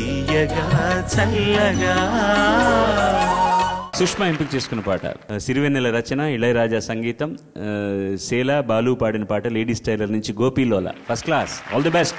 తీయగా చల్లగా. సుష్మా ఎంపిక చేసుకున్న పాట. సిరివెన్నెల రచన ఇళయరాజా సంగీతం శేల బాలు పాడిన పాట లేడీస్ టైలర్ నుంచి గోపీలోల first class all the best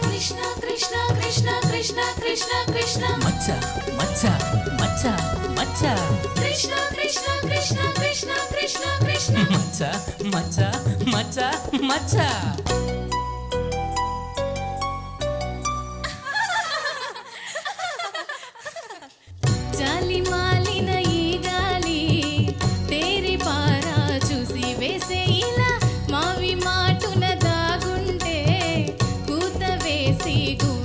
Krishna Krishna Krishna Krishna Krishna Krishna ಮಚ್ಚ ಮಚ್ಚ ಮಚ್ಚ ಮಚ್ಚ ಕೃಷ್ಣ ಕೃಷ್ಣ ಕೃಷ್ಣ ಕೃಷ್ಣ ಕೃಷ್ಣ ಕೃಷ್ಣ ಮಚ್ಚ ಮಚ್ಚ ಮಚ್ಚ ಮಚ್ಚ ಸಿಗು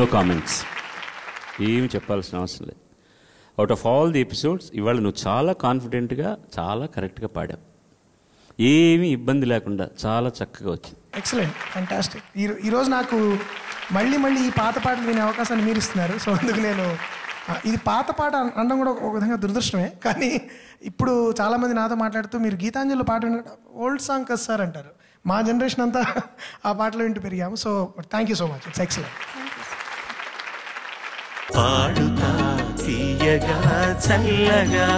నో కామెంట్స్ ఏమి చెప్పాల్సిన అవసరం లేదు. Out of all the episodes ఇవాళ నువ్వు చాలా కాన్ఫిడెంట్గా చాలా కరెక్ట్గా పాడావు. ఏమీ ఇబ్బంది లేకుండా చాలా చక్కగా వచ్చింది. ఎక్సలెంట్ ఫంటాస్టిక్ ఈ ఈరోజు నాకు మళ్ళీ మళ్ళీ ఈ పాత పాటలు వినే అవకాశాన్ని మీరు ఇస్తున్నారు సో అందుకు నేను ఇది పాత పాట అనడం కూడా ఒక విధంగా దురదృష్టమే. కానీ ఇప్పుడు చాలామంది నాతో మాట్లాడుతూ మీరు గీతాంజలిలో పాట ఓల్డ్ సాంగ్ కదా సార్ అంటారు. మా జనరేషన్ అంతా ఆ పాటలు వింటూ పెరిగాము. So thank you so much it's excellent పాడుతా తీయగా చల్లగా.